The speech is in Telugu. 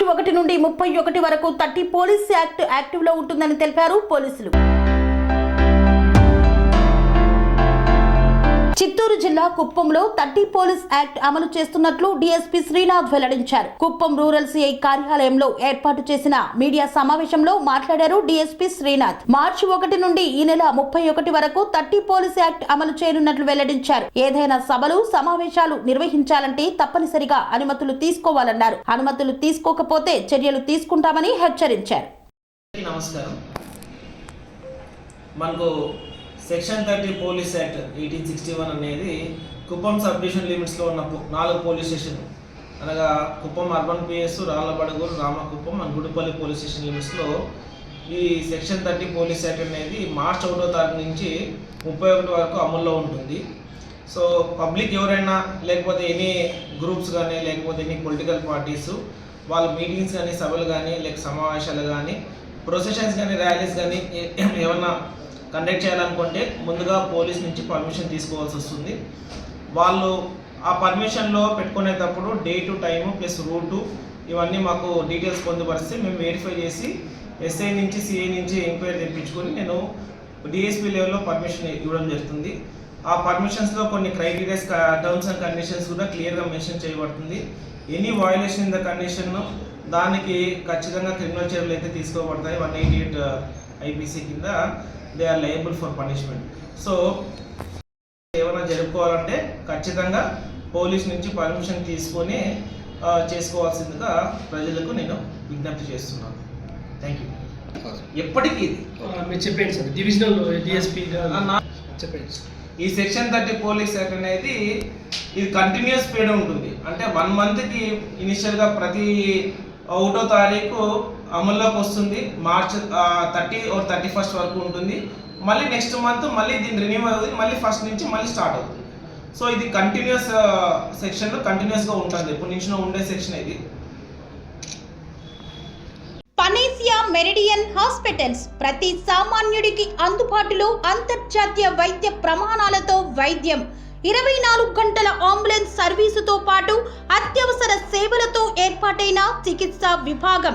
మార్చి ఒకటి నుండి ముప్పై ఒకటి వరకు థర్టీ పోలీస్ యాక్ట్ యాక్టివ్లో ఉంటుందని తెలిపారు పోలీసులు. చిత్తూరు జిల్లా కుప్పంలో థర్టీ పోలీస్ యాక్ట్ అమలు చేస్తున్నట్లు డీఎస్పీ శ్రీనాథ్ వెల్లడించారు. కుప్పం రూరల్ సిఐ కార్యాలయంలో ఏర్పాటు చేసిన మీడియా సమావేశంలో మాట్లాడారు డీఎస్పీ శ్రీనాథ్. మార్చి ఒకటి నుండి ఈ నెల ముప్పై ఒకటి వరకు థర్టీ పోలీస్ యాక్ట్ అమలు చేయనున్నట్లు వెల్లడించారు. ఏదైనా సభలు సమావేశాలు నిర్వహించాలంటే తప్పనిసరిగా అనుమతులు తీసుకోవాలన్నారు. అనుమతులు తీసుకోకపోతే చర్యలు తీసుకుంటామని హెచ్చరించారు. నమస్కారం. మనకు section thirty police act eighteen sixty one అనేది కుప్పం సబ్ డివిజన్ లిమిట్స్లో ఉన్న నాలుగు పోలీస్ స్టేషన్ అనగా Kuppam urban PS Rallabuduguru Ramakuppam and Gudipalli police station లిమిట్స్లో ఈ సెక్షన్ థర్టీ పోలీస్ యాక్ట్ అనేది మార్చ్ ఒకటో తారీఖు నుంచి ముప్పై ఒకటి వరకు అమల్లో ఉంటుంది. సో పబ్లిక్ ఎవరైనా లేకపోతే ఎనీ గ్రూప్స్ కానీ లేకపోతే ఎనీ పొలిటికల్ పార్టీస్ వాళ్ళ మీటింగ్స్ కానీ సభలు కానీ లేక సమావేశాలు కానీ ప్రొసెషన్స్ కానీ ర్యాలీస్ కానీ ఏమన్నా కండక్ట్ చేయాలనుకుంటే ముందుగా పోలీస్ నుంచి పర్మిషన్ తీసుకోవాల్సి వస్తుంది. వాళ్ళు ఆ పర్మిషన్లో పెట్టుకునేటప్పుడు డేటు టైము ప్లస్ రూటు ఇవన్నీ మాకు డీటెయిల్స్ పొందుపరిస్తే మేము వెరిఫై చేసి ఎస్ఐ నుంచి సిఐ నుంచి ఎంక్వైరీ తెప్పించుకొని నేను డిఎస్పీ లెవెల్లో పర్మిషన్ ఇవ్వడం జరుగుతుంది. ఆ పర్మిషన్స్లో కొన్ని క్రైటీరియాస్ టర్మ్స్ అండ్ కండిషన్స్ కూడా క్లియర్గా మెన్షన్ చేయబడుతుంది. Any violation in the condition దానికి ఖచ్చితంగా క్రిమినల్ చర్యలు అయితే తీసుకోబడతాయి. వన్ ఎయిటీ ఎయిట్ ఐపీసీ కింద they are liable for punishment so ఏమైనా జరుపుకోవాలంటే ఖచ్చితంగా పోలీస్ నుంచి పర్మిషన్ తీసుకొని చేసుకోవాల్సిందిగా ప్రజలకు నేను విజ్ఞప్తి చేస్తున్నాను. థ్యాంక్ యూ ఎప్పటికీ మీరు చెప్పండి సార్. డివిజనల్ డిఎస్పీ చెప్పండి ఈ సెక్షన్ థర్టీ పోలీస్ యాక్ట్ అనేది ఇది కంటిన్యూస్ పీరియడ్ ఉంటుంది. అంటే వన్ మంత్కి ఇనిషియల్గా ప్రతి ఒకటో తారీఖు అమల్లోకి వస్తుంది. March thirty oh thirty first వరకు ఉంటుంది. మళ్ళీ నెక్స్ట్ మంత్ మళ్ళీ దీన్ని రిన్యూ అవుతుంది. మళ్ళీ ఫస్ట్ నుంచి మళ్ళీ స్టార్ట్ అవుతుంది. సో ఇది కంటిన్యూస్ సెక్షన్ కంటిన్యూస్గా ఉంటుంది. ఇప్పటి నుంచి ఉండే సెక్షన్ ఇది. పనేసియా మెరిడియన్ హాస్పిటల్స్ ప్రతి సామాన్యుడికి అందుబాటులో అంతర్జాతీయ వైద్య ప్రమాణాలతో వైద్యం. ఇరవై నాలుగు గంటల అంబులెన్స్ సర్వీసుతో పాటు అత్యవసర సేవలతో ఏర్పాటైన చికిత్సా విభాగం.